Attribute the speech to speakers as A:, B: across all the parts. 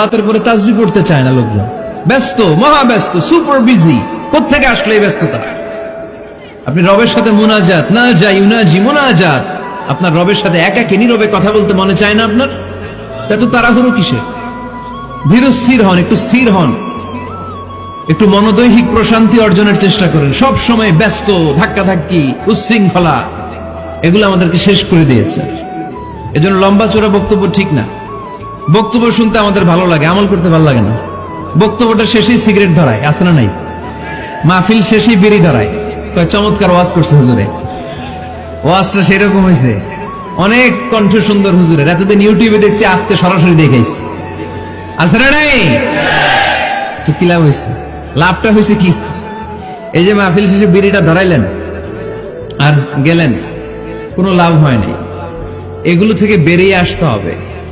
A: সালাতের পরে তাজবি পড়তে চায় না লোকজন। ব্যস্ত, মহা ব্যস্ত সুপার বিজি কোথেকে আসলে এই ব্যস্ততা? আপনি রবের সাথে মুনাজাত, না যাই, উনাজি, মুনাজাত। আপনার রবের সাথে একাকে নীরবে কথা বলতে মনে চায় না আপনার? এত তাড়াহুড়ো কিসে? ধীর স্থির হন, একটু স্থির হন। একটু মনোদৈহিক প্রশান্তি অর্জনের চেষ্টা করেন। সব সময় ব্যস্ত ধাক্কা ধাক্কি উচ্ছৃঙ্খলা। এগুলো আমাদেরকে শেষ করে দিয়েছে। এজন্য লম্বা চোরা বক্তব্য ঠিক না। বক্তব্য শুনতে আমাদের ভালো লাগে, আমল করতে ভালো লাগে না। বক্তব্যটা শেষেই সিগারেট ধরায়, আছে না নাই? মাহফিল শেষেই বেরি ধরায়। চমৎকার ওয়াজ করছে হুজুরে। ওয়াজটা সেরকম হয়েছে। অনেক কণ্ঠ সুন্দর হুজুরের। এতদিন ইউটিউবে দেখছি, আজকে সরাসরি দেখাইছি। আছে না নাই? তো কি লাভ হয়েছে? লাভটা হয়েছে কি? এই যে মাহফিল শেষে বিড়িটা ধরাইলেন আর গেলেন, কোনো লাভ হয়নি এগুলো থেকে বেরিয়ে আসতে হবে।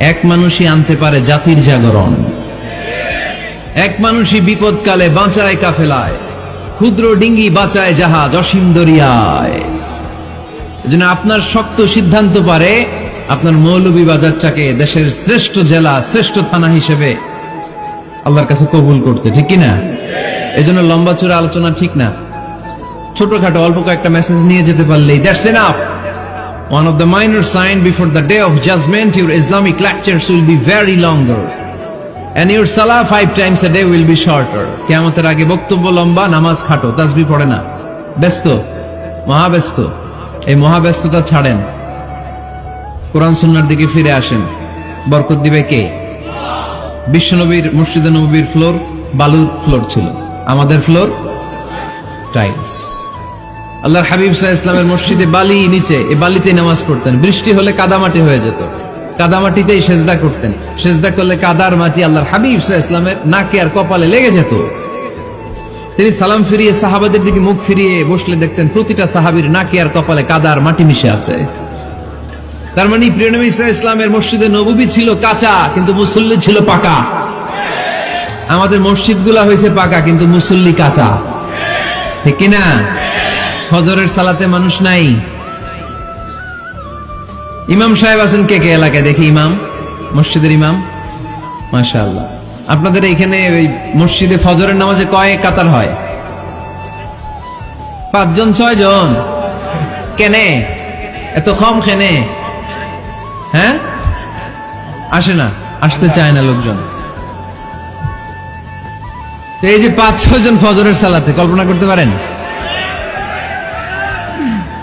A: এক মানুষই আনতে পারে জাতির জাগরণ। এক মানুষই বিপদকালে বাঁচায় কাফেলায়। ক্ষুদ্র ডিঙ্গি বাঁচায় জাহাজ অসীম দরিয়ায়। এজন্য আপনার শক্ত সিদ্ধান্ত পারে, আপনার মৌলভী বাজারটাকে দেশের শ্রেষ্ঠ জেলা, শ্রেষ্ঠ থানা হিসেবে আল্লাহর কাছে কবুল করতে, ঠিক কি না? এজন্য লম্বা চূড়া আলোচনা ঠিক না। ছোটখাটো অল্প কয়েকটা মেসেজ নিয়ে যেতে পারলেই that's enough One of the minor sign before the day of judgment, your Islamic lectures will be very longer. And your salah five times a day will be shorter. কেয়ামতের আগে বক্তব্য লম্বা নামাজ খাটো তাসবি পড়ে না ব্যস্ত মহাব্যস্ত এই মহাব্যস্ততা ছাড়েন কোরআন সুন্নার দিকে ফিরে আসেন বরকত দিবে কে বিশ্বনবীর মুর্শিদে নবীর ফ্লোর বালুর ফ্লোর ছিল আমাদের ফ্লোর টাইলস আল্লাহর হাবিব সাহা ইসলামের মসজিদে বালি নিচে, এ বালিতে নামাজ পড়তেন। বৃষ্টি হলে কাদামাটি হয়ে যেত। কাদামাটিতেই সেজদা করতেন। সেজদা করলে কাদার মাটি আল্লাহর হাবিব সাহা ইসলামের নাকে আর কপালে লেগে যেত। তিনি সালাম ফিরিয়ে সাহাবাদের দিকে মুখ ফিরিয়ে বসলে দেখতেন প্রতিটা সাহাবীর নাকে আর কপালে কাদার মাটি মিশে আছে। তার মানে প্রিয় নবী ইসা ইসলামের মসজিদে নবী ছিল কাঁচা, কিন্তু মুসল্লি ছিল পাকা। আমাদের মসজিদগুলা হয়েছে পাকা, কিন্তু মুসল্লি কাঁচা। ঠিক কিনা? ফজরের সালাতে মানুষ নাই। ইমাম সাহেব আছেন কে কে এলাকায়? দেখি ইমাম, মসজিদের ইমাম। মাশা আপনাদের এখানে ওই মসজিদে ফজরের নামাজে কয় কাতার হয়? পাঁচজন ছয় জন কেনে? এত কম খেনে হ্যাঁ? আসে না, আসতে চায় না লোকজন। এই যে পাঁচ ছয় জন ফজরের সালাতে, কল্পনা করতে পারেন?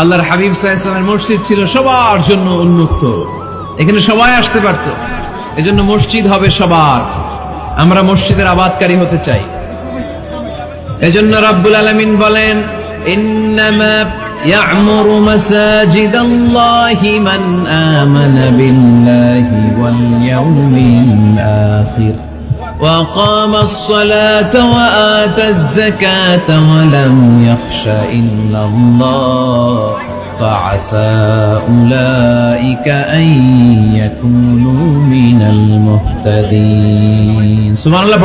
A: আল্লাহর হাবিব সাহা ইসলামের মসজিদ ছিল সবার জন্য উন্মুক্ত এখানে সবাই আসতে পারত এজন্য মসজিদ হবে সবার আমরা মসজিদের আবাদকারী হতে চাই এজন্য রাব্বুল আলামিন বলেন ইন্নামা يعمر مساجد الله من آمن بالله واليوم الآخر وقام الصلاة وآتى الزكاة ولم يخش إلا الله فعسى أولئك أن يكونوا من المهتدين. سبحان الله